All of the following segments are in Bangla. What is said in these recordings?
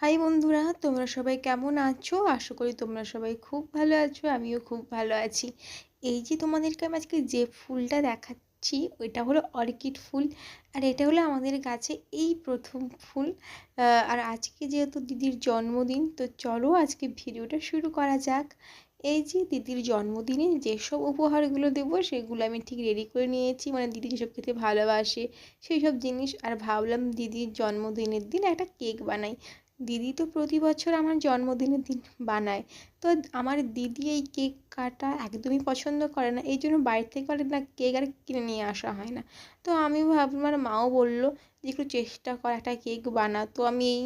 হাই বন্ধুরা, তোমরা সবাই কেমন আছো? আশা করি তোমরা সবাই খুব ভালো আছো, আমিও খুব ভালো আছি। এই যে তোমাদেরকে আমি আজকে যে ফুলটা দেখাচ্ছি, ওইটা হলো অর্কিড ফুল, আর এটা হলো আমাদের গাছে এই প্রথম ফুল। আর আজকে যেহেতু দিদির জন্মদিন, তো চলো আজকে ভিডিওটা শুরু করা যাক। এই যে দিদির জন্মদিনে যেসব উপহারগুলো দেবো, সেগুলো আমি ঠিক রেডি করে নিয়েছি। মানে দিদি যেসব খেতে ভালোবাসে সেই সব জিনিস। আর ভাবলাম দিদির জন্মদিনের দিন একটা কেক বানাই। দিদি তো প্রতি বছর আমার জন্মদিনের দিন বানায়। তো আমার দিদি এই কেক কাটা একদমই পছন্দ করে না। এই জন্য বাইরে থেকে করে না কেক আর কিনে নিয়ে আসা হয় না। তো আমি ভাবলাম, আমার মাও বলল যে একটু চেষ্টা কর একটা কেক বানা। তো আমি এই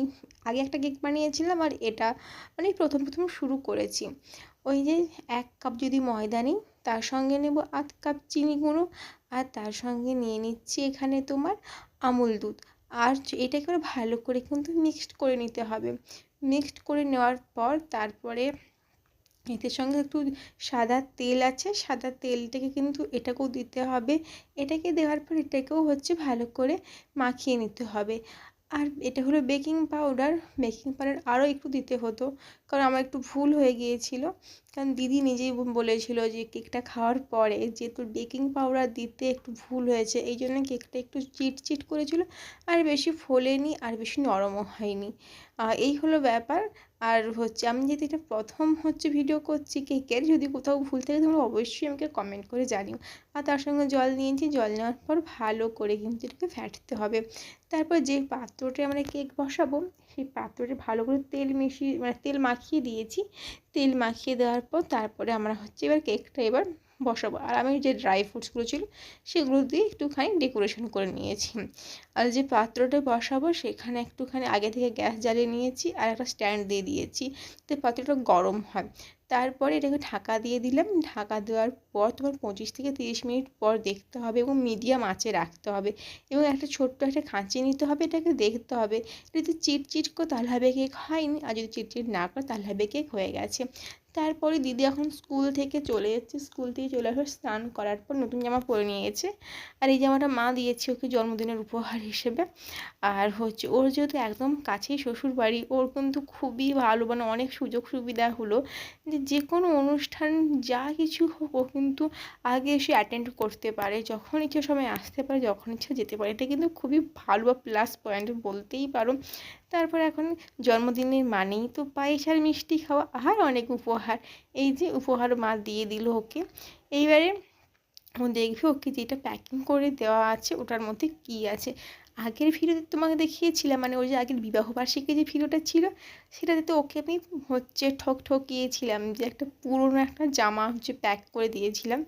আগে একটা কেক বানিয়েছিলাম আর এটা মানে প্রথম প্রথম শুরু করেছি। ওই যে এক কাপ যদি ময়দা নিই, তার সঙ্গে নেব আধ কাপ চিনি গুঁড়ো আর তার সঙ্গে নিয়ে নিচ্ছি এখানে তোমার আমুল দুধ। আর এটাকে ভালো করে কিন্তু মিক্সড করে নিতে হবে। মিক্সড করে নেওয়ার পর তারপরে এদের সঙ্গে একটু সাদা তেল আছে, সাদা তেলটাকে কিন্তু এটাকেও দিতে হবে। এটাকে দেওয়ার পর এটাকেও হচ্ছে ভালো করে মাখিয়ে নিতে হবে। আর এটা হলো বেকিং পাউডার বেকিং পাউডার আরও একটু দিতে হতো। কারণ আমার একটু ভুল হয়ে গিয়েছিল। কারণ দিদি নিজেই বলেছিল যে কেকটা খাওয়ার পরে যে তোর বেকিং পাউডার দিতে একটু ভুল হয়েছে, এই জন্য কেকটা একটু চিট চিট করেছিল। আর বেশি ফোলেনি আর বেশি নরমও হয়নি। এই হলো ব্যাপার। আর হচ্ছে আমি যেহেতু এটা প্রথম হচ্ছে ভিডিও করছি কেকের, যদি কোথাও ভুল থাকে তোমরা অবশ্যই আমাকে কমেন্ট করে জানিও। আর তার সঙ্গে জল নিয়েছি, জল নেওয়ার পর ভালো করে কিন্তু এটাকে ফ্যাটতে হবে। তারপর যে পাত্রটা আমরা কেক বসাবো, সেই পাত্রটা ভালো করে তেল মিশিয়ে মানে তেল মাখিয়ে দিয়েছি। তেল মাখিয়ে দেওয়ার পর তারপরে আমরা হচ্ছে এবার কেকটা এবার বসাবো। আর আমি যে ড্রাই ফ্রুটসগুলো ছিল, সেগুলো দিয়ে একটুখানি ডেকোরেশন করে নিয়েছি। আর যে পাত্রটা বসাবো, সেখানে একটুখানি আগে থেকে গ্যাস জ্বালিয়ে নিয়েছি আর একটা স্ট্যান্ড দিয়ে দিয়েছি। তো পাত্রটা গরম হয়। তারপরে এটাকে ঢাকা দিয়ে দিলাম। ঢাকা দেওয়ার পর তোমার পঁচিশ থেকে তিরিশ মিনিট পর দেখতে হবে এবং মিডিয়াম আঁচে রাখতে হবে এবং একটা ছোট্ট একটা খাঁচি নিতে হবে, এটাকে দেখতে হবে। যদি চিটচিট করে তাহলে হবে কেক হয়নি, আর যদি চিটচিট না করে তাহলে হবে কেক হয়ে গেছে। তারপরে দিদি এখন স্কুল থেকে চলে যাচ্ছে। স্কুল থেকে চলে আসে স্নান করার পর নতুন জামা পরে নিয়েছে। আর এই জামাটা মা দিয়েছে ওকে জন্মদিনের উপহার হিসেবে। আর হচ্ছে ওর যেহেতু একদম কাছেই শ্বশুর বাড়ি ওর কিন্তু খুবই ভালো মানে অনেক সুযোগ সুবিধা হলো। যে যে কোনো অনুষ্ঠান যা কিছু হোক, ও কিন্তু আগে এসে অ্যাটেন্ড করতে পারে, যখন ইচ্ছে সময় আসতে পারে, যখন ইচ্ছা যেতে পারে। এটা কিন্তু খুবই ভালো বা প্লাস পয়েন্ট বলতেই পারো। তারপর এখন জন্মদিনের মানেই তো পায়েস আর মিষ্টি খাওয়া আর অনেক উপহার। এই যে উপহার মা দিয়ে দিল ওকে। এইবারে দেখবে ওকে যেটা প্যাকিং করে দেওয়া আছে, ওটার মধ্যে কি আছে? আগের ভিডিওতে তোমাকে দেখিয়েছিলাম মানে ওই যে আগের বিবাহবার্ষিকী যে ভিডিওটা ছিল, সেটাতে তো ওকে আমি হচ্ছে ঠক ঠকিয়েছিলাম যে একটা পুরনো একটা জামা হচ্ছে প্যাক করে দিয়েছিলাম।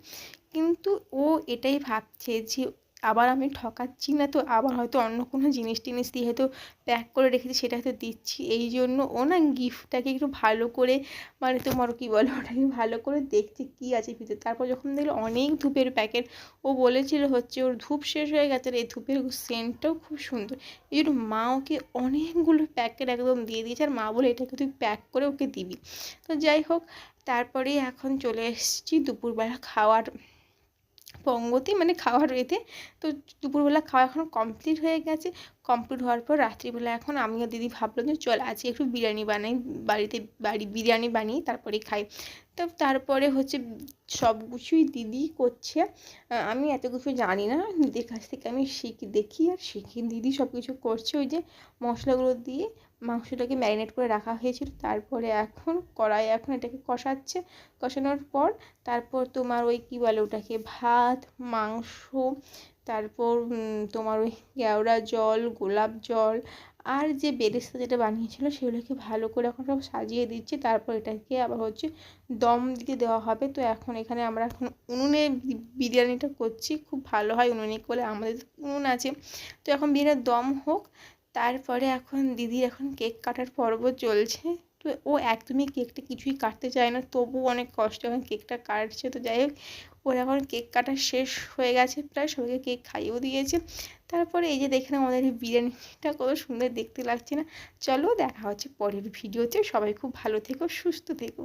কিন্তু ও এটাই ভাবছে যে আবার আমি ঠকাচ্ছি না, তো আবার হয়তো অন্য কোনো জিনিস টিনিস দিয়ে হয়তো প্যাক করে রেখেছি, সেটা হয়তো দিচ্ছি। এই জন্য ও না গিফটটাকে একটু ভালো করে মানে তোমার কী বলো, ওটাকে ভালো করে দেখছে কী আছে ভিতরে। তারপর যখন দেখল অনেক ধূপের প্যাকেট ও বলেছিল হচ্ছে ওর ধূপ শেষ হয়ে গেছে, আর এই ধূপের সেন্টটাও খুব সুন্দর। এই জন্য মা ওকে অনেকগুলো প্যাকেট একদম দিয়ে দিয়েছে, আর মা বলে এটাকে তুই প্যাক করে ওকে দিবি। তো যাই হোক, তারপরে এখন চলে এসেছি দুপুরবেলা খাওয়ার পঙ্গতি মানে খাওয়ার এতে। তো দুপুরবেলা খাওয়া এখন কমপ্লিট হয়ে গেছে। কমপ্লিট হওয়ার পর রাত্রিবেলা এখন আমিও দিদি ভাবলাম যে চল আজকে একটু বিরিয়ানি বানাই, বাড়িতে বাড়ি বিরিয়ানি বানিয়ে তারপরে খাই। তো তারপরে হচ্ছে সব কিছুই দিদি করছে। আমি এত কিছু জানি না। দিদির কাছ থেকে আমি শিখি, দেখি আর শিখি। দিদি সব কিছু করছে ওই যে মশলাগুলো দিয়ে। মাংসটাকে ম্যারিনেট করে রাখা হয়েছিল। তারপরে এখন কড়াই এখন এটাকে কষাচ্ছে। কষানোর পর তারপর তোমার ওই কী বলে ওটাকে, ভাত, মাংস, তারপর তোমার ওই কেওড়া জল, গোলাপ জল আর যে বেরেস্তা যেটা বানিয়েছিল সেগুলোকে ভালো করে এখন সব সাজিয়ে দিচ্ছে। তারপর এটাকে আবার হচ্ছে দম দিতে দেওয়া হবে। তো এখন এখানে আমরা এখন উনুনে বিরিয়ানিটা করছি। খুব ভালো হয় উনুনে করলে আমাদের উনুন আছে। তো এখন বিরিয়ানির দম হোক। তারপরে এখন দিদি এখন কেক কাটার পর্ব চলছে। তো ও একদমই কেকটা কিছুই কাটতে চায় না তবুও অনেক কষ্ট এখন কেকটা কাটছে। তো যাই হোক, ওর এখন কেক কাটা শেষ হয়ে গেছে প্রায়, সবাইকে কেক খাইয়েও দিয়েছে। তারপরে এই যে দেখে আমাদের এই বিরিয়ানিটা কত সুন্দর দেখতে লাগছে না। চলো দেখা হচ্ছে পরের ভিডিওতে। সবাই খুব ভালো থেকো, সুস্থ থেকো।